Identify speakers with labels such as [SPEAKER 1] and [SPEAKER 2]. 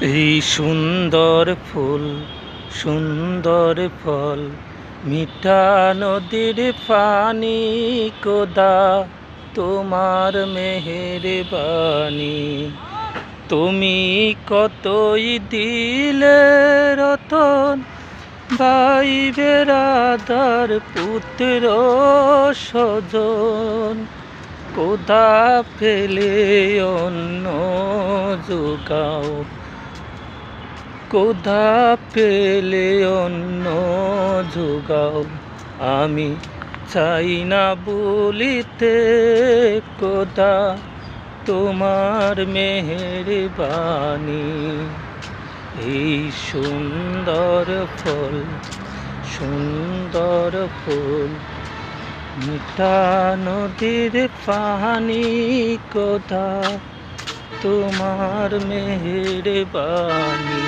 [SPEAKER 1] এই সুন্দর ফুল, সুন্দর ফল, মিঠা নদীর পানি কোদা তোমার মেহের বাণী তুমি কতই দিলে রতন ভাই বেড়াদার পুত্র সজন কোদা ফেলে অন্য যোগাও কোদা পেলে অন্য যোগাও? আমি চাই না বলিতে কোদা তোমার মেহের বাণী এই সুন্দর ফল, সুন্দর ফুল, মিঠা নদীর পানি কোথা তোমার মেহের বাণী